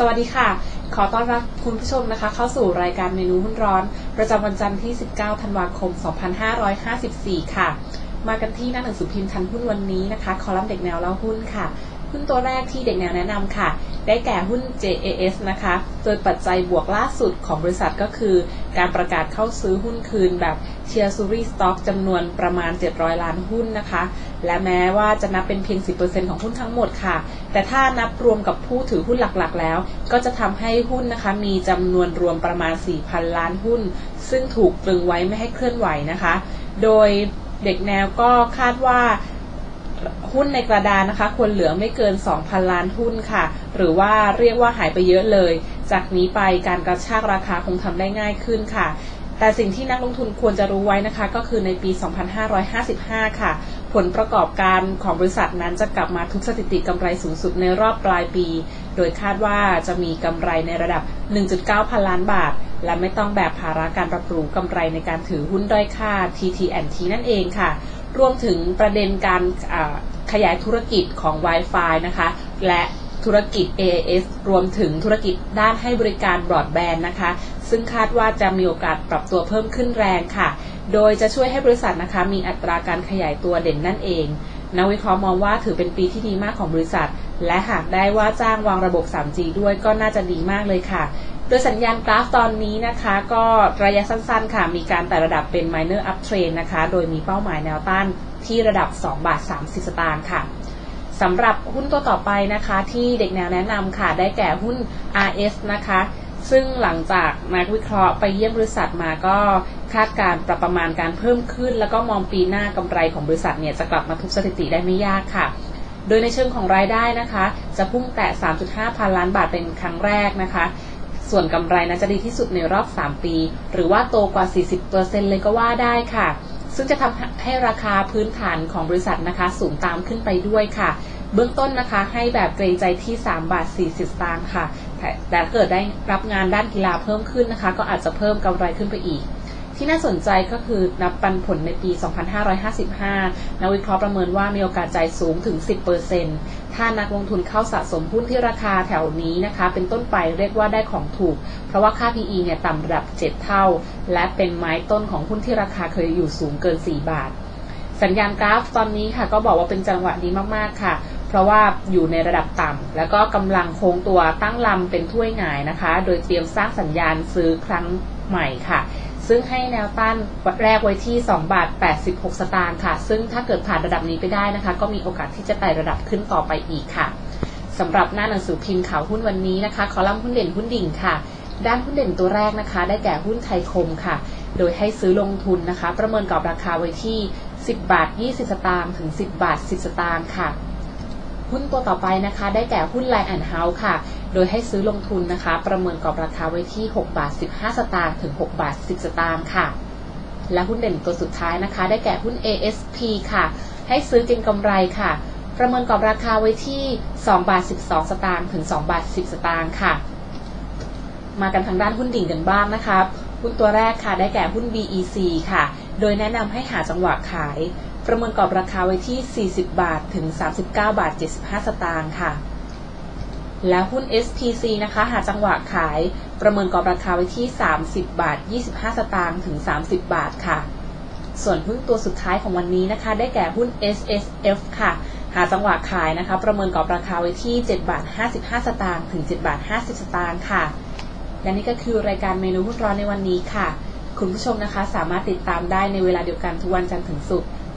สวัสดีค่ะ ขอต้อนรับคุณผู้ชมนะคะ เข้าสู่รายการเมนูหุ้นร้อน ประจำวันจันทร์ที่ 19 ธันวาคม 2554 ค่ะ มากันที่หน้าหนังสือพิมพ์ทันหุ้นวันนี้นะคะ คอลัมน์เด็กแนวเล่าหุ้นค่ะ หุ้นตัวแรกที่เด็กแนวแนะนำค่ะ ได้แก่หุ้น JAS นะคะ โดยปัจจัยบวกล่าสุดของบริษัทก็คือ การประกาศเข้าซื้อหุ้นคืนแบบเชียร์ซูรี่สต็อกจำนวนประมาณ 700 ล้านหุ้นนะคะ และแม้ว่าจะนับเป็นเพียง 10%ของหุ้นทั้งหมดค่ะ แต่ถ้านับรวมกับผู้ถือหุ้นหลักๆ แล้ว ก็จะทำให้หุ้นนะคะมีจำนวนรวมประมาณ 4,000 ล้านหุ้น ซึ่งถูกตรึงไว้ไม่ให้เคลื่อนไหวนะคะ โดยเด็กแนวก็คาดว่า หุ้นในกระดานนะคะควรเหลือไม่เกิน 2,000 ล้านหุ้นค่ะ หรือว่าเรียกว่าหายไปเยอะเลย จากนี้ไปการกระชากราคาคงทำได้ง่ายขึ้นค่ะแต่สิ่งที่นักลงทุนควรจะรู้ไว้นะคะ ก็คือในปี 2555 ค่ะ ผลประกอบการของบริษัทนั้นจะกลับมาทุกสถิติกำไรสูงสุดในรอบปลายปี โดยคาดว่าจะมีกำไรในระดับ 1.9 พันล้านบาท และไม่ต้องแบกภาระการปรับปรู้กำไรในการถือหุ้นด้อยค่า TTNT นั่นเองค่ะ รวมถึงประเด็นการขยายธุรกิจของ Wi-Fi นะคะ และธุรกิจ AAS รวมถึงธุรกิจด้านให้บริการบรอดแบนด์นะคะ ซึ่งคาดว่าจะมีโอกาสปรับตัวเพิ่มขึ้นแรงค่ะ โดยจะช่วยให้บริษัทนะคะ มีอัตราการขยายตัวเด่นนั่นเองนักวิเคราะห์มองว่าถือเป็นปีที่ดีมากของบริษัท และหากได้ว่าจ้างวางระบบ 3G ด้วยก็น่าจะดีมากเลยค่ะ โดยสัญญาณกราฟตอนนี้นะคะ ก็ระยะสั้นๆ ค่ะ มีการแต่ระดับเป็น minor uptrend นะคะ โดยมีเป้าหมายแนวต้านที่ระดับ 2 บาท 30 สตางค์ค่ะสำหรับหุ้นตัวต่อไปนะคะ ที่เด็กแนวแนะนำค่ะ ได้แก่หุ้น RS นะคะ ซึ่งหลังจากนักวิเคราะห์ไปเยี่ยมบริษัทมาก็คาดการปรับประมาณการเพิ่มขึ้น แล้วก็มองปีหน้ากำไรของบริษัทเนี่ยจะกลับมาทุกสถิติได้ไม่ยากค่ะโดยในเชิงของรายได้นะคะ จะพุ่งแตะ 3.5 พันล้านบาทเป็นครั้งแรกนะคะ ส่วนกำไรนะจะดีที่สุดในรอบ 3 ปี หรือว่าโตกว่า 40%เลยก็ว่าได้ค่ะ ซึ่งจะทำให้ราคาพื้นฐานของบริษัทนะคะสูงตามขึ้นไปด้วยค่ะ เบื้องต้นนะคะให้แบบเกรงใจที่ 3 บาท 40 สตางค์ค่ะ แต่เกิดได้รับงานด้านกีฬาเพิ่มขึ้นนะคะ ก็อาจจะเพิ่มกำไรขึ้นไปอีก ที่น่าสนใจก็คือนับปันผลในปี 2555 นักวิเคราะห์ประเมินว่ามีโอกาสจ่ายสูงถึง 10%ถ้านักลงทุนเข้าสะสมหุ้นที่ราคาแถวนี้นะคะ เป็นต้นไปเรียกว่าได้ของถูก เพราะว่าค่า PE เนี่ยต่ำระดับ 7 เท่า และเป็นไม้ต้นของหุ้นที่ราคาเคยอยู่สูงเกิน 4 บาท สัญญาณกราฟตอนนี้ค่ะ ก็บอกว่าเป็นจังหวะดีมากๆค่ะเพราะว่าอยู่ในระดับต่ำ แล้วก็กำลังโค้งตัวตั้งลำเป็นถ้วยหงายนะคะ โดยเตรียมสร้างสัญญาณซื้อครั้งใหม่ค่ะ ซึ่งให้แนวต้านแรกไว้ที่2บาท86 สตางค์ค่ะ ซึ่งถ้าเกิดผ่านระดับนี้ไปได้นะคะ ก็มีโอกาสที่จะไต่ระดับขึ้นต่อไปอีกค่ะสำหรับหน้าหนังสือพิมพ์ข่าวหุ้นวันนี้นะคะ คอลัมน์หุ้นเด่นหุ้นดิ่งค่ะ ด้านหุ้นเด่นตัวแรกนะคะ ได้แก่หุ้นไทยคมค่ะ โดยให้ซื้อลงทุนนะคะ ประเมินกรอบราคาไว้ที่ 10 บาท 20 สตางค์ถึง 10 บาท 10 สตางค์ค่ะ หุ้นตัวต่อไปนะคะ ได้แก่หุ้นไลน์แอนเฮาส์ค่ะ โดยให้ซื้อลงทุนนะคะ ประเมินกรอบราคาไว้ที่ 6 บาท 15 สตางค์ถึง 6 บาท 10 สตางค์ค่ะ และหุ้นเด่นตัวสุดท้ายนะคะ ได้แก่หุ้น ASP ค่ะ ให้ซื้อเก็งกำไรค่ะ ประเมินกรอบราคาไว้ที่ 2 บาท 12 สตางค์ถึง 2 บาท 10 สตางค์ค่ะ มากันทางด้านหุ้นดิ่งกันบ้างนะคะหุ้นตัวแรกค่ะ ได้แก่หุ้น BEC ค่ะ โดยแนะนำให้หาจังหวะขาย ประเมินกรอบราคาไว้ที่ 40 บาทถึง 39 บาท 75 สตางค์ค่ะ และหุ้น SPC นะคะ หาจังหวะขายประเมินกรอบราคาไว้ที่ 30 บาท 25 สตางค์ถึง 30 บาทค่ะ ส่วนหุ้นตัวสุดท้ายของวันนี้นะคะ ได้แก่หุ้น SSF ค่ะ หาจังหวะขายนะคะ ประเมินกรอบราคาไว้ที่ 7 บาท 55 สตางค์ถึง 7 บาท 50 สตางค์ค่ะ และนี่ก็คือรายการเมนูหุ้นร้อนในวันนี้ค่ะ คุณผู้ชมนะคะสามารถติดตามได้ในเวลาเดียวกันทุกวันจันทร์ถึงศุกร์